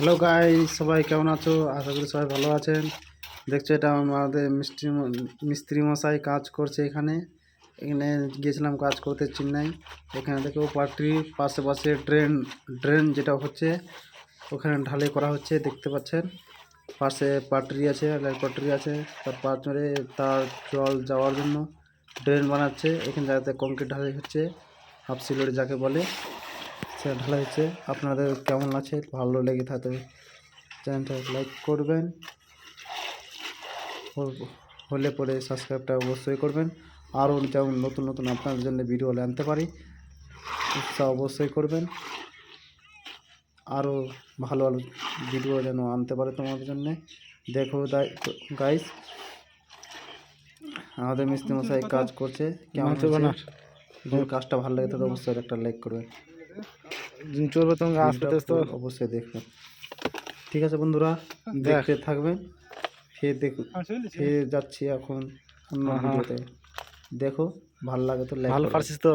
Hello guy সবাই কেমন আছো? আশা করি সবাই ভালো আছেন। দেখছ, এটা আমাদের মিস্ত্রি মিস্ত্রি মশাই কাজ করছে এখানে। এখানে গিয়েছিলাম কাজ করতে চেন্নাই। এখানে দেখো পার্টির পাশে পাশে ড্রেন ড্রেন যেটা হচ্ছে, ওখানে ঢালাই করা হচ্ছে, দেখতে পাচ্ছেন। পাশে পাটরি আছে পাটরি আছে। তার পাঁচরে তার জল যাওয়ার জন্য ড্রেন বানাচ্ছে। এখানে যাতে কংক্রিট ঢালাই হচ্ছে, হাফ সিলোড যাকে বলে। সে ঢালাই হচ্ছে আপনাদের কেমন আছে? ভালো লেগে থাকলে চ্যানেলটা লাইক করবেন। হলে পরে সাবস্ক্রাইবটা অবশ্যই করবেন। আরও যেমন নতুন নতুন আপনাদের জন্য ভিডিও আনতে পারি তা অবশ্যই করবেন। আরও ভালো ভালো ভিডিও যেন আনতে পারে তোমাদের জন্যে। দেখো গাইস আমাদের মিস্ত্রি মশাই কাজ করছে। কেমন? কাজটা ভালো লাগে তাহলে অবশ্যই একটা লাইক করবেন। চলবে তোমাকে আসতে আসতে তো অবশ্যই দেখবেন। ঠিক আছে বন্ধুরা দেখ। দেখতে থাকবেন। ফের দেখ ফের যাচ্ছি এখন অন্য আহা। ভিডিওতে। দেখো ভালো লাগে তো ভালো পারছিস তো।